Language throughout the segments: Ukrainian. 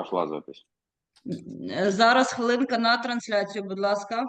Пошла запись. Е, Зараз хвилинка на трансляцію, будь ласка.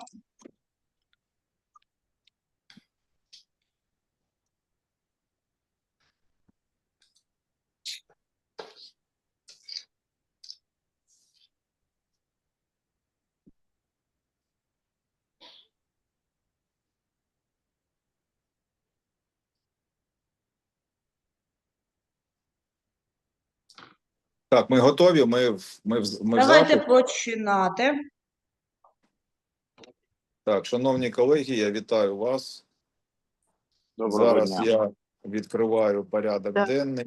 Так, ми готові. Ми ми ми Давайте в починати. Так, шановні колеги, я вітаю вас. Доброго Зараз дня. я відкриваю порядок Так. денний.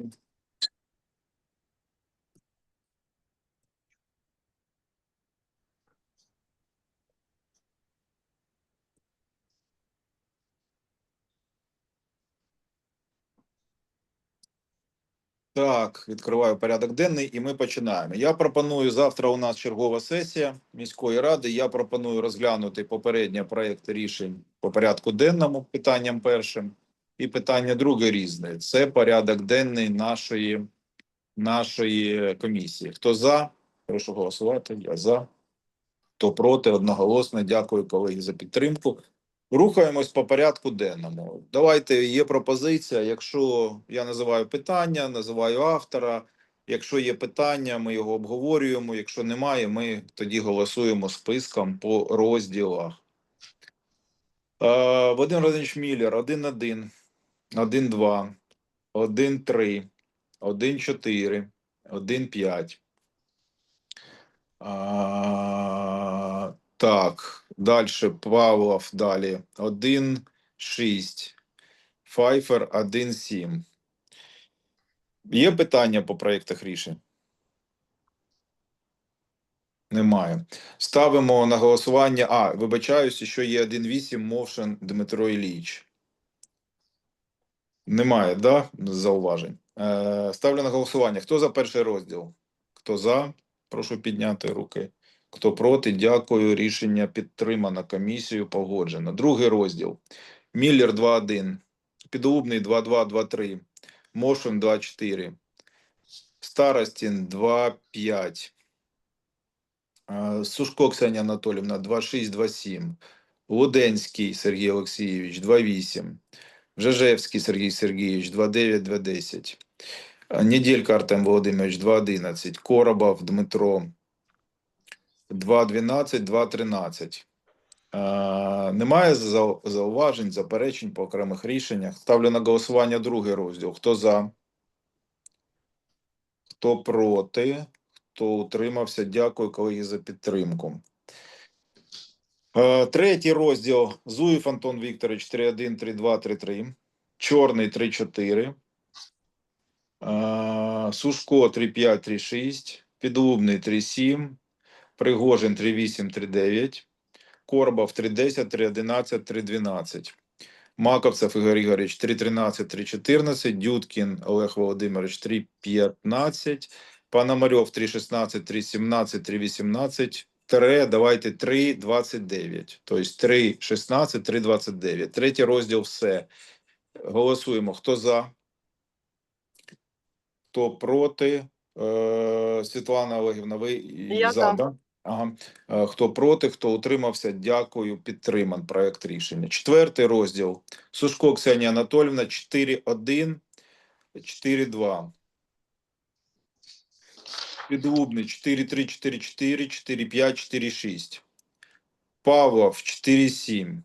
Так, відкриваю порядок денний і ми починаємо. Я пропоную завтра. У нас чергова сесія міської ради. Я пропоную розглянути попереднє проект рішень по порядку денному питанням першим. І питання друге різне. Це порядок денний нашої, нашої комісії. Хто за? Прошу голосувати. Я за. Хто проти? Одноголосно. Дякую, колеги, за підтримку. Рухаємось по порядку денному. Давайте є пропозиція. Якщо я називаю питання, називаю автора. Якщо є питання, ми його обговорюємо. Якщо немає, ми тоді голосуємо списком по розділах. Е, Вадим Родович Міллер, 1-1, 1-2, 1-3, 1-4, 1-5. А, так, далі Павлов далі 1-6, Файфер 1-7. Є питання по проєктах рішень? Немає. Ставимо на голосування. А, вибачаюся, що є 1-8 Мовшин Дмитро Ілліч. Немає, да? Зауважень. Е, ставлю на голосування. Хто за перший розділ? Хто за? Прошу підняти руки. Хто проти? Дякую. Рішення підтримано. Комісію погоджено. Другий розділ. Міллер 2-1. Підлубний 2-2-2-3. Мошин 2-4. Старостін 2-5. Е, Сушко Ксенія Анатолівна 2-6-2-7. Луденський Сергій Олексійович 2-8. Жежевський Сергій Сергійович 2-9-2-10. Е, Неділька Артем Володимирович 2.11, Коробов Дмитро 2.12, 2.13. Е, Немає зауважень, заперечень по окремих рішеннях. Ставлю на голосування другий розділ. Хто за? Хто проти? Хто утримався? Дякую, колеги, за підтримку. Третій розділ. Зуєв Антон Вікторович 3.1, 3.2, 3.3. Чорний 3.4. Е, Сушко 3-5, 3-6, Підлубний 3-7, Пригожин 3-8, 3-9, Корбов 3-10, 3-11, 3-12, Маковцев Ігор Ігорович 3-13, 3-14, Олег Володимирович 3-15, Пономарьов 3-16, 3-17, 3-18, Тере, давайте 3-29, тобто 3-16, 3-29. Третій розділ все. Голосуємо. Хто за? Хто проти? Е, Світлана Олегівна, ви Я за, за. да? Ага. Е, Хто проти, хто утримався, дякую. Підтриман проект рішення. Четвертий розділ. Сушко Ксенія Анатолівна 4-1, 4-2. Підлубний 4-3, 4-4, 4-5, 4-6. Павлов 4-7.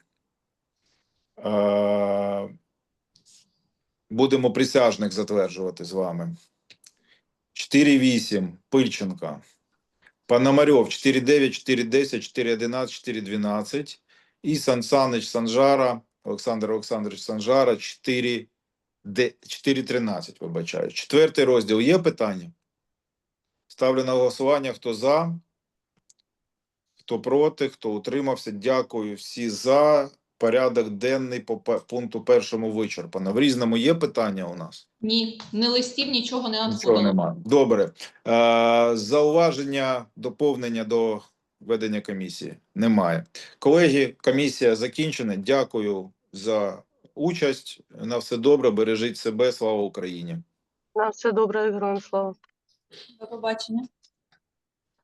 Е, Будемо присяжних затверджувати з вами. 4-8 Пильченка. Пономарьов 4-9, 4-10, 4-11, 4-12. І Сан Саныч Санжара, Олександр Олександрович Санжара 4 4-13, вибачаю. Четвертий розділ. Є питання? Ставлю на голосування. Хто за? Хто проти, хто утримався? Дякую. Всі за. Порядок денний по пункту першому вичерпано. В різному є питання у нас? Ні, не листів, нічого не Нічого немає. Добре. Е, зауваження, доповнення до ведення комісії немає. Колеги, комісія закінчена. Дякую за участь. На все добре. Бережіть себе. Слава Україні. На все добре, героям слава. До побачення.